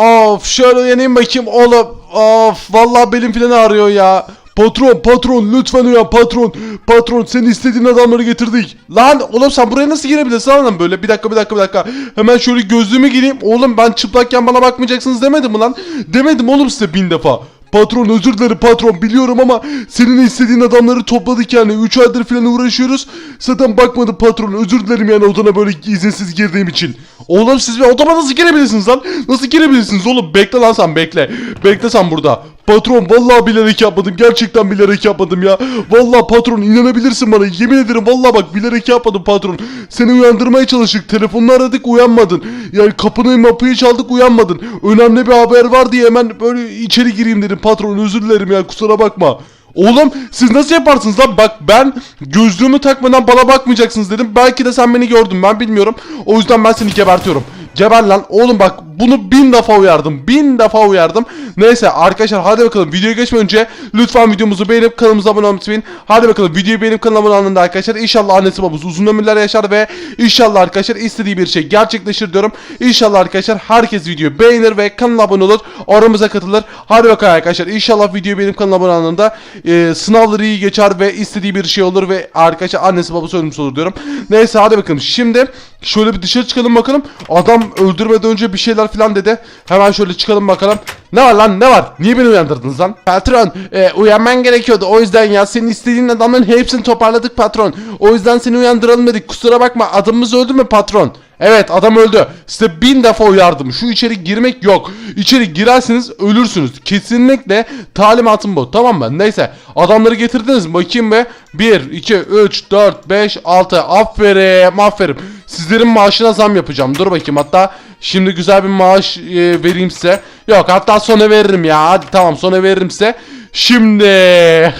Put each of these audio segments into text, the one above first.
Of şöyle yeneyim bakayım oğlum. Of vallahi belim falan ağrıyor ya. Patron patron lütfen uyan patron. Patron senin istediğin adamları getirdik. Lan oğlum sen buraya nasıl girebilirsin lan böyle? Bir dakika bir dakika bir dakika. Hemen şöyle gözlüğümü gireyim. Oğlum ben çıplakken bana bakmayacaksınız demedim mi lan? Demedim oğlum size bin defa. Patron özür dilerim patron biliyorum ama senin istediğin adamları topladık yani 3 aydır falan uğraşıyoruz. Zaten bakmadım patron özür dilerim yani odana böyle izinsiz girdiğim için. Oğlum siz bir odama nasıl girebilirsiniz lan? Nasıl girebilirsiniz oğlum? Bekle lan sen bekle. Bekle sen burada. Patron vallahi bilerek yapmadım. Gerçekten bilerek yapmadım ya. Vallahi patron inanabilirsin bana. Yemin ederim vallahi bak bilerek yapmadım patron. Seni uyandırmaya çalıştık. Telefonunu aradık uyanmadın. Yani kapını mapıyı çaldık uyanmadın. Önemli bir haber var diye hemen böyle içeri gireyim dedim patron. Özür dilerim ya kusura bakma. Oğlum siz nasıl yaparsınız lan? Bak ben gözlüğümü takmadan bana bakmayacaksınız dedim. Belki de sen beni gördün ben bilmiyorum. O yüzden ben seni gebertiyorum. Geber lan. Oğlum bak bunu bin defa uyardım. Bin defa uyardım. Neyse arkadaşlar hadi bakalım videoya geçmeden önce lütfen videomuzu beğenip kanalımıza abone olmayı. Hadi bakalım videoyu beğenip kanalıma abone olun arkadaşlar. İnşallah annesi babası uzun ömürler yaşar ve inşallah arkadaşlar istediği bir şey gerçekleşir diyorum. İnşallah arkadaşlar herkes videoyu beğenir ve kanala abone olur. Aramıza katılır. Hadi bakalım arkadaşlar. İnşallah videoyu beğenip kanala abone olduğunda e, sınavları iyi geçer ve istediği bir şey olur ve arkadaşlar annesi babası ölümsüz olur diyorum. Neyse hadi bakalım. Şimdi şöyle bir dışarı çıkalım bakalım. Adam öldürmeden önce bir şeyler falan dedi. Hemen şöyle çıkalım bakalım. Ne var lan ne var? Niye beni uyandırdınız lan? Patron e, uyanman gerekiyordu. O yüzden ya senin istediğin adamların hepsini toparladık patron. O yüzden seni uyandıralım dedik. Kusura bakma adamımız öldü mü patron? Evet adam öldü. Size bin defa uyardım. Şu içeri girmek yok. İçeri girerseniz ölürsünüz. Kesinlikle talimatım bu. Tamam mı? Neyse. Adamları getirdiniz? Bakayım be. 1, 2, 3, 4, 5, 6. Aferin. Aferin. Sizlerin maaşına zam yapacağım. Dur bakayım. Hatta şimdi güzel bir maaş e, vereyim size. Yok hatta sonra veririm ya. Hadi tamam sonra veririm size. Şimdi.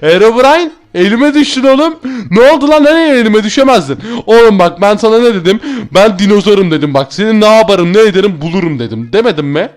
Herobrine. Elime düştün oğlum. Ne oldu lan nereye elime düşemezdin? Oğlum bak ben sana ne dedim? Ben dinozorum dedim bak. Senin ne yaparım ne ederim bulurum dedim. Demedim mi?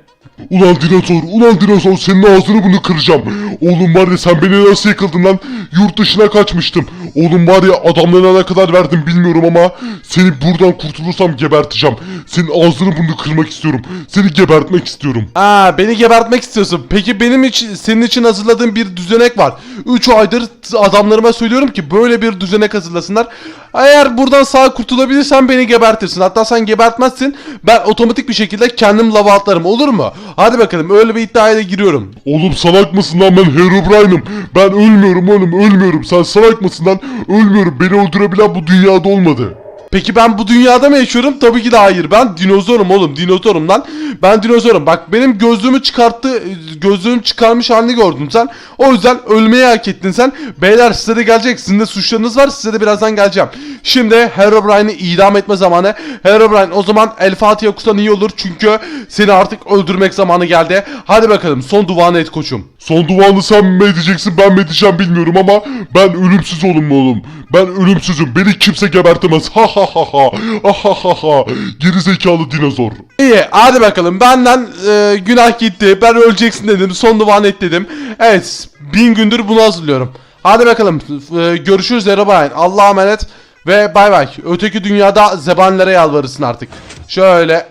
Ulan dinozor, ulan dinozor senin ağzını bunu kıracağım. Oğlum var ya sen beni nasıl yıkıldın lan? Yurt dışına kaçmıştım. Oğlum var ya adamlarına ne kadar verdim bilmiyorum ama seni buradan kurtulursam geberteceğim. Senin ağzını bunu kırmak istiyorum. Seni gebertmek istiyorum. Aa beni gebertmek istiyorsun. Peki benim için senin için hazırladığım bir düzenek var. 3 aydır adamlarıma söylüyorum ki böyle bir düzenek hazırlasınlar. Eğer buradan sağ kurtulabilirsen beni gebertirsin. Hatta sen gebertmezsin. Ben otomatik bir şekilde kendim lava atlarım. Olur mu? Hadi bakalım öyle bir iddiaya da giriyorum. Oğlum salak mısın lan ben Herobrine'ım. Ben ölmüyorum oğlum ölmüyorum. Sen salak mısın lan? Ölmüyorum. Beni öldürebilen bu dünyada olmadı. Peki ben bu dünyada mı yaşıyorum? Tabii ki de hayır. Ben dinozorum oğlum. Dinozorum lan. Ben dinozorum. Bak benim gözlüğümü çıkarttı. Gözlüğüm çıkarmış halini gördün sen. O yüzden ölmeyi hak ettin sen. Beyler size de gelecek. Sizin de suçlarınız var. Size de birazdan geleceğim. Şimdi Herobrine'i idam etme zamanı. Herobrine o zaman El Fatiha okusan iyi olur. Çünkü seni artık öldürmek zamanı geldi. Hadi bakalım son duanı et koçum. Son duanı sen mi edeceksin ben mi edeceğim bilmiyorum ama ben ölümsüz oğlum oğlum. Ben ölümsüzüm. Beni kimse gebertemez. Ha ha ha ha. Ha ha ha. Geri zekalı dinozor. İyi hadi bakalım benden e, günah gitti ben öleceksin dedim son duvan et dedim. Evet bin gündür bunu hazırlıyorum. Hadi bakalım e, görüşürüz Erobrine Allah'a emanet ve bay bay. Öteki dünyada zebanilere yalvarırsın artık. Şöyle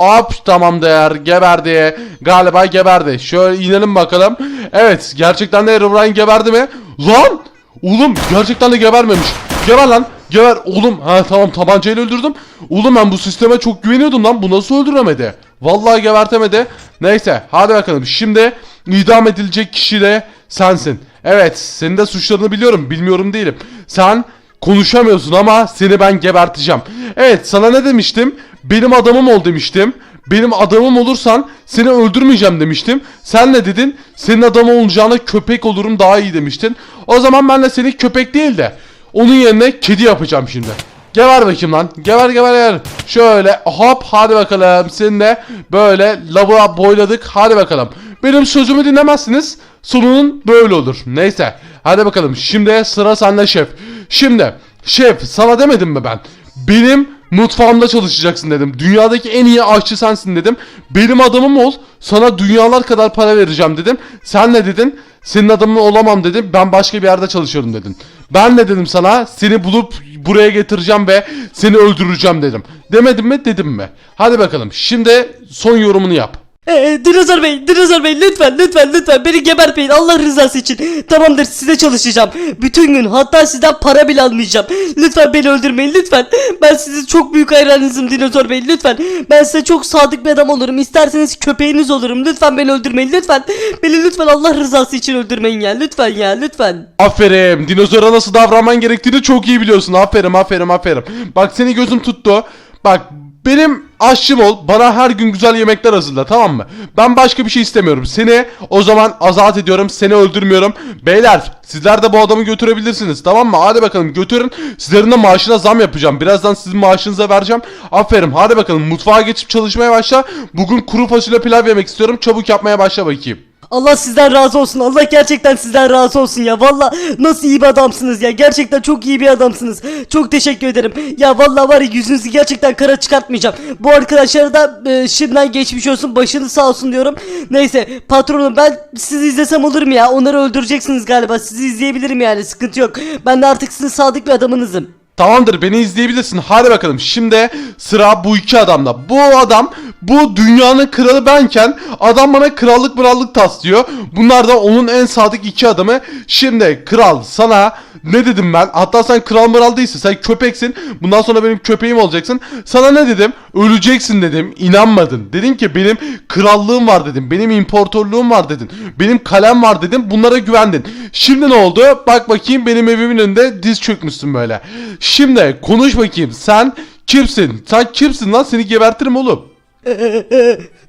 Hop tamam değer geberdi. Galiba geberdi. Şöyle inelim bakalım. Evet gerçekten de Herobrine geberdi mi? Lan! Oğlum gerçekten de gebermemiş. Geber lan. Geber oğlum. Ha tamam tabancayla öldürdüm. Oğlum ben bu sisteme çok güveniyordum lan. Bu nasıl öldüremedi? Vallahi gebertemedi. Neyse hadi bakalım. Şimdi idam edilecek kişi de sensin. Evet senin de suçlarını biliyorum. Bilmiyorum değilim. Sen konuşamıyorsun ama seni ben geberteceğim. Evet sana ne demiştim? Benim adamım ol demiştim. Benim adamım olursan seni öldürmeyeceğim demiştim. Sen ne dedin? Senin adamı olacağına köpek olurum daha iyi demiştin. O zaman ben de seni köpek değil de onun yerine kedi yapacağım şimdi. Geber bakayım lan. Geber geber geber. Şöyle hop hadi bakalım. Seni de böyle lavuğa boyladık. Hadi bakalım. Benim sözümü dinlemezsiniz. Sonunun böyle olur. Neyse. Hadi bakalım. Şimdi sıra sende şef. Şimdi şef sana demedim mi ben? Benim mutfağımda çalışacaksın dedim. Dünyadaki en iyi aşçı sensin dedim. Benim adamım ol. Sana dünyalar kadar para vereceğim dedim. Sen ne dedin? Senin adamın olamam dedim. Ben başka bir yerde çalışıyorum dedin. Ben ne dedim sana? Seni bulup buraya getireceğim ve seni öldüreceğim dedim. Demedim mi dedim mi? Hadi bakalım şimdi son yorumunu yap. Ee, Dinozor Bey, Dinozor Bey lütfen lütfen lütfen beni gebertmeyin Allah rızası için. Tamamdır size çalışacağım. Bütün gün hatta sizden para bile almayacağım. Lütfen beni öldürmeyin lütfen. Ben sizin çok büyük hayranınızım Dinozor Bey lütfen. Ben size çok sadık bir adam olurum. İsterseniz köpeğiniz olurum. Lütfen beni öldürmeyin lütfen. Beni lütfen Allah rızası için öldürmeyin ya. Lütfen ya lütfen. Aferin. Dinozora nasıl davranman gerektiğini çok iyi biliyorsun. Aferin aferin aferin. Bak seni gözüm tuttu. Bak benim aşçım ol. Bana her gün güzel yemekler hazırla tamam mı? Ben başka bir şey istemiyorum. Seni o zaman azat ediyorum. Seni öldürmüyorum. Beyler sizler de bu adamı götürebilirsiniz tamam mı? Hadi bakalım götürün. Sizlerin de maaşına zam yapacağım. Birazdan sizin maaşınıza vereceğim. Aferin hadi bakalım mutfağa geçip çalışmaya başla. Bugün kuru fasulye pilav yemek istiyorum. Çabuk yapmaya başla bakayım. Allah sizden razı olsun. Allah gerçekten sizden razı olsun ya. Valla nasıl iyi bir adamsınız ya. Gerçekten çok iyi bir adamsınız. Çok teşekkür ederim. Ya valla var ya yüzünüzü gerçekten kara çıkartmayacağım. Bu arkadaşlara da e, şimdiden geçmiş olsun. Başınız sağ olsun diyorum. Neyse patronum ben sizi izlesem olur mu ya? Onları öldüreceksiniz galiba. Sizi izleyebilirim yani. Sıkıntı yok. Ben de artık sizin sadık bir adamınızım. Tamamdır beni izleyebilirsin. Hadi bakalım. Şimdi sıra bu iki adamda. Bu adam bu dünyanın kralı benken adam bana krallık krallık taslıyor. Bunlar da onun en sadık iki adamı. Şimdi kral sana ne dedim ben? Hatta sen kral mıral değilsin. Sen köpeksin. Bundan sonra benim köpeğim olacaksın. Sana ne dedim? Öleceksin dedim. İnanmadın. Dedin ki benim krallığım var dedim. Benim imparatorluğum var dedin. Benim kalem var dedim. Bunlara güvendin. Şimdi ne oldu? Bak bakayım benim evimin önünde diz çökmüşsün böyle. Şimdi konuş bakayım. Sen kimsin? Sen kimsin lan? Seni gebertirim oğlum.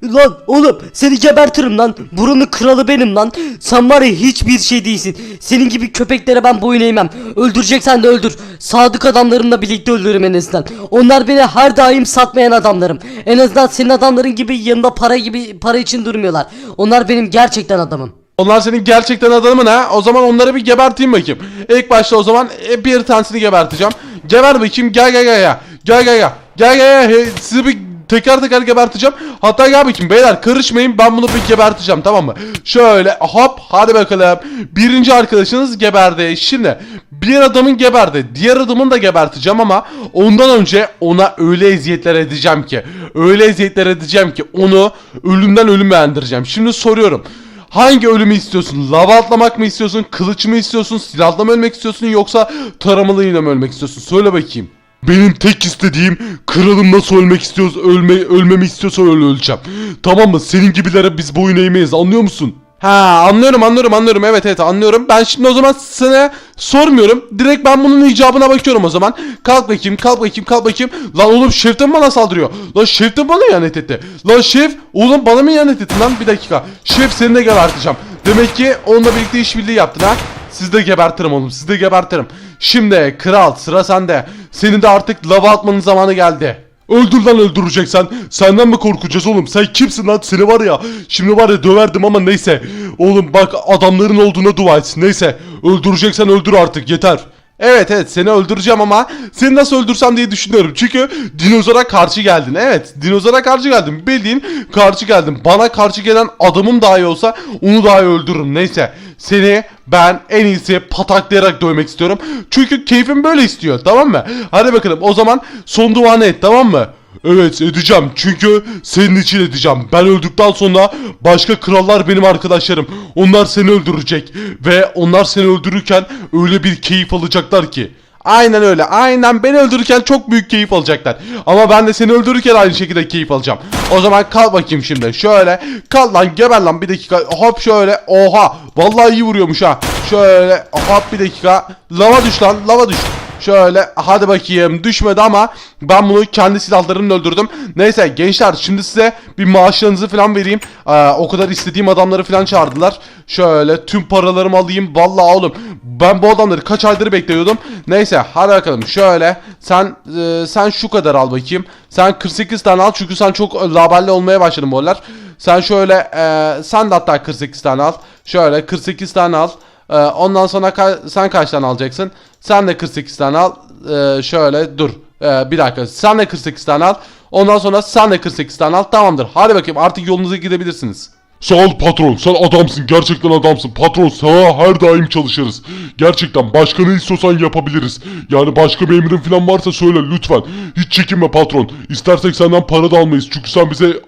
Lan oğlum seni gebertirim lan. Buranın kralı benim lan. Sen var ya hiçbir şey değilsin. Senin gibi köpeklere ben boyun eğmem. Öldüreceksen de öldür. Sadık adamlarımla birlikte öldürürüm en azından. Onlar beni her daim satmayan adamlarım. En azından senin adamların gibi yanında para gibi para için durmuyorlar. Onlar benim gerçekten adamım. Onlar senin gerçekten adamın ha. O zaman onları bir geberteyim bakayım. İlk başta o zaman e, bir tanesini geberteceğim. Geber bakayım. Gel gel gel ya. Gel gel gel. Gel gel gel. Sizi bir teker teker geberteceğim. Hatta gel bakayım beyler karışmayın ben bunu bir geberteceğim tamam mı? Şöyle hop hadi bakalım. Birinci arkadaşınız geberdi. Şimdi bir adamın geberdi. Diğer adamın da geberteceğim ama ondan önce ona öyle eziyetler edeceğim ki. Öyle eziyetler edeceğim ki onu ölümden ölüme endireceğim. Şimdi soruyorum. Hangi ölümü istiyorsun? Lava atlamak mı istiyorsun? Kılıç mı istiyorsun? Silahla mı ölmek istiyorsun? Yoksa taramalıyla mı ölmek istiyorsun? Söyle bakayım. Benim tek istediğim kralım nasıl ölmek istiyorsa ölme, ölmemi istiyorsa öyle öleceğim. Tamam mı? Senin gibilere biz boyun eğmeyiz anlıyor musun? Ha anlıyorum anlıyorum anlıyorum evet evet anlıyorum. Ben şimdi o zaman sana sormuyorum. Direkt ben bunun icabına bakıyorum o zaman. Kalk bakayım kalk bakayım kalk bakayım. Lan oğlum şef de mi bana saldırıyor? Lan şef de bana ihanet etti. Lan şef oğlum bana mı ihanet ettin lan bir dakika. Şef seni de geberteceğim. Demek ki onunla birlikte işbirliği yaptın ha. Sizi de gebertirim oğlum sizi de gebertirim. Şimdi kral sıra sende. Senin de artık lava atmanın zamanı geldi. Öldür lan öldüreceksen. Senden mi korkacağız oğlum? Sen kimsin lan? Seni var ya. Şimdi var ya döverdim ama neyse. Oğlum bak adamların olduğuna dua etsin. Neyse. Öldüreceksen öldür artık yeter. Evet evet seni öldüreceğim ama seni nasıl öldürsem diye düşünüyorum. Çünkü dinozora karşı geldin. Evet dinozora karşı geldin. Bildiğin karşı geldin. Bana karşı gelen adamım dahi olsa onu dahi öldürürüm. Neyse seni ben en iyisi pataklayarak dövmek istiyorum. Çünkü keyfim böyle istiyor tamam mı? Hadi bakalım o zaman son duanı et tamam mı? Evet edeceğim çünkü senin için edeceğim. Ben öldükten sonra başka krallar benim arkadaşlarım. Onlar seni öldürecek. Ve onlar seni öldürürken öyle bir keyif alacaklar ki. Aynen öyle. Aynen beni öldürürken çok büyük keyif alacaklar. Ama ben de seni öldürürken aynı şekilde keyif alacağım. O zaman kal bakayım şimdi. Şöyle kal lan geber lan bir dakika. Hop şöyle. Oha. Vallahi iyi vuruyormuş ha. Şöyle hop bir dakika. Lava düş lan. Lava düş. Şöyle hadi bakayım düşmedi ama ben bunu kendi silahlarımla öldürdüm. Neyse gençler şimdi size bir maaşlarınızı falan vereyim. Ee, o kadar istediğim adamları falan çağırdılar. Şöyle tüm paralarımı alayım. Vallahi oğlum ben bu adamları kaç aydır bekliyordum. Neyse hadi bakalım şöyle sen e, sen şu kadar al bakayım. Sen 48 tane al çünkü sen çok laballi olmaya başladın bu aralar. Sen şöyle e, sen de hatta 48 tane al. Şöyle 48 tane al. Ee, ondan sonra ka- sen kaç tane alacaksın? Sen de 48 tane al. Ee, şöyle dur. Ee, bir dakika. Sen de 48 tane al. Ondan sonra sen de 48 tane al. Tamamdır. Hadi bakayım artık yolunuza gidebilirsiniz. Sağ ol patron sen adamsın gerçekten adamsın patron sana her daim çalışırız. Gerçekten başka ne istiyorsan yapabiliriz. Yani başka bir emrin falan varsa söyle lütfen. Hiç çekinme patron. İstersek senden para da almayız çünkü sen bize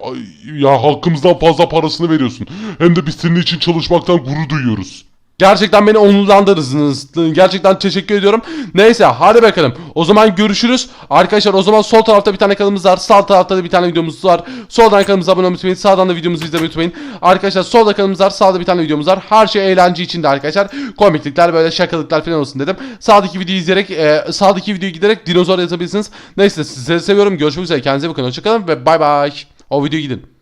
ya hakkımızdan fazla parasını veriyorsun. Hem de biz senin için çalışmaktan gurur duyuyoruz. Gerçekten beni onurlandırdınız. Gerçekten teşekkür ediyorum. Neyse hadi bakalım. O zaman görüşürüz. Arkadaşlar o zaman sol tarafta bir tane kanalımız var. Sağ tarafta da bir tane videomuz var. Soldan kanalımıza abone olmayı unutmayın. Sağdan da videomuzu izlemeyi unutmayın. Arkadaşlar solda kanalımız var. Sağda bir tane videomuz var. Her şey eğlence içinde arkadaşlar. Komiklikler böyle şakalıklar falan olsun dedim. Sağdaki videoyu izleyerek e, sağdaki videoyu giderek dinozor yazabilirsiniz. Neyse sizi seviyorum. Görüşmek üzere. Kendinize bakın. Hoşçakalın ve bay bay. O videoyu gidin.